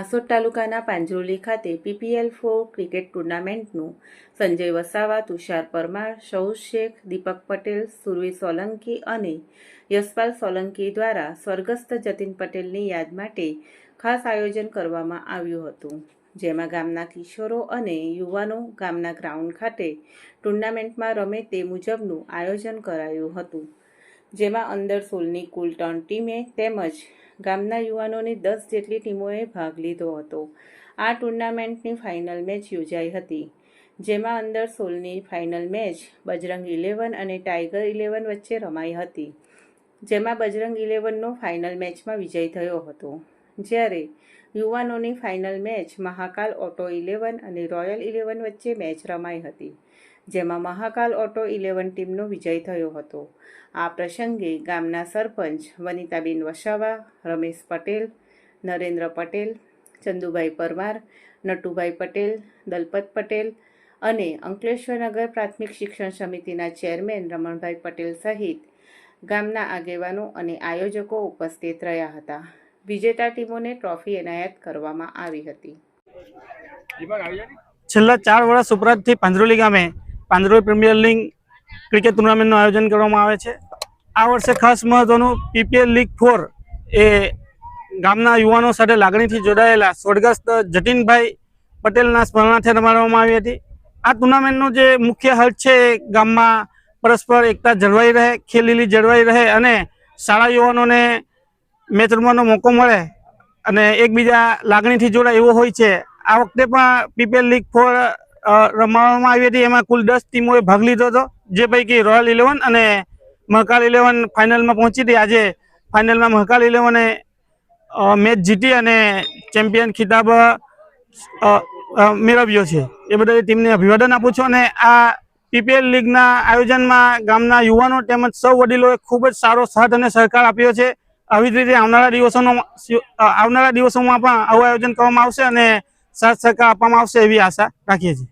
હાંસોદ તાલુકાના પાંજરોલી ખાતે PPL four cricket ટુર્નામેન્ટનું સંજય વસાવા, તુષાર પરમાર શૌ શેખ, દીપક પટેલ, સુરવી સોલંકી અને યશપાલ સોલંકી દ્વારા સ્વર્ગસ્થ જતીન પટેલની યાદ માટે ખાસ આયોજન કરવામાં આવ્યું હતું. જેમાં ગામના કિશોરો અને યુવાનો ગામના ગ્રાઉન્ડ ખાતે ટુર્નામેન્ટમાં રમે તે મુજબનું આયોજન કરાયું હતું. જેમાં અંદર સોલની કુલ ત્રણ ટીમે તેમજ ગામના યુવાનોની દસ જેટલી ટીમોએ ભાગ લીધો હતો. આ ટુર્નામેન્ટની ફાઇનલ મેચ યોજાઈ હતી, જેમાં અંદર સોલની ફાઇનલ મેચ બજરંગ ઇલેવન અને ટાઈગર ઇલેવન વચ્ચે રમાઈ હતી, જેમાં બજરંગ ઇલેવનનો ફાઇનલ મેચમાં વિજય થયો હતો. જ્યારે યુવાનોની final match Mahakal Auto Eleven અને રોયલ ઇલેવન વચ્ચે મેચ રમાઈ હતી, જેમાં મહાકાલ ઓટો ઇલેવન ટીમનો વિજય થયો હતો. આ પ્રસંગે ગામના સરપંચ વનિતાબેન વસાવા, રમેશ પટેલ, નરેન્દ્ર પટેલ, ચંદુભાઈ પરમાર, નટુભાઈ પટેલ, દલપત પટેલ અને અંકલેશ્વરનગર પ્રાથમિક શિક્ષણ સમિતિના ચેરમેન રમણભાઈ પટેલ સહિત ગામના આગેવાનો અને આયોજકો ઉપસ્થિત રહ્યા હતા. વિજેતા ટીમોને ટ્રોફી એનાયત કરવામાં આવી હતી. છેલ્લા ચાર વર્ષ ઉપરાંતથી પાંજરોલી ગામે પાંજરોલી પ્રીમિયર લીગ ક્રિકેટ ટુર્નામેન્ટનું આયોજન કરવામાં આવે છે. આ વર્ષે ખાસ મહત્વનું પીપીએલ લીગ ફોર એ ગામના યુવાનો સાથે લાગણીથી જોડાયેલા સ્વર્ગસ્થ જતીનભાઈ પટેલના સ્મરણાર્થે રમાડવામાં આવી હતી. આ ટુર્નામેન્ટનો જે મુખ્ય હર્ષ છે એ ગામમાં પરસ્પર એકતા જળવાઈ રહે ખેલીલી જળવાઈ રહે અને શાળા યુવાનોને મેચ રમવાનો મોકો મળે અને એકબીજા લાગણીથી જોડાય એવો હોય છે. આ વખતે પણ પીપીએલ લીગ ફોર રમાડવામાં આવી હતી. એમાં કુલ દસ ટીમોએ ભાગ લીધો હતો. જે પૈકી રોયલ ઇલેવન અને મહકાલ ઇલેવન ફાઇનલમાં પહોંચી હતી. આજે ફાઇનલમાં મહકાલ ઇલેવને મેચ જીતી અને ચેમ્પિયન ખિતાબ મેળવ્યો છે. એ બદલ ટીમને અભિવાદન આપું છું અને આ પીપીએલ લીગના આયોજનમાં ગામના યુવાનો તેમજ સૌ વડીલોએ ખૂબ જ સારો સાથ અને સહકાર આપ્યો છે. આવી જ રીતે આવનારા દિવસોનો આવનારા દિવસોમાં પણ આવું આયોજન કરવામાં આવશે અને સાથ સહકાર આપવામાં આવશે એવી આશા રાખીએ છીએ.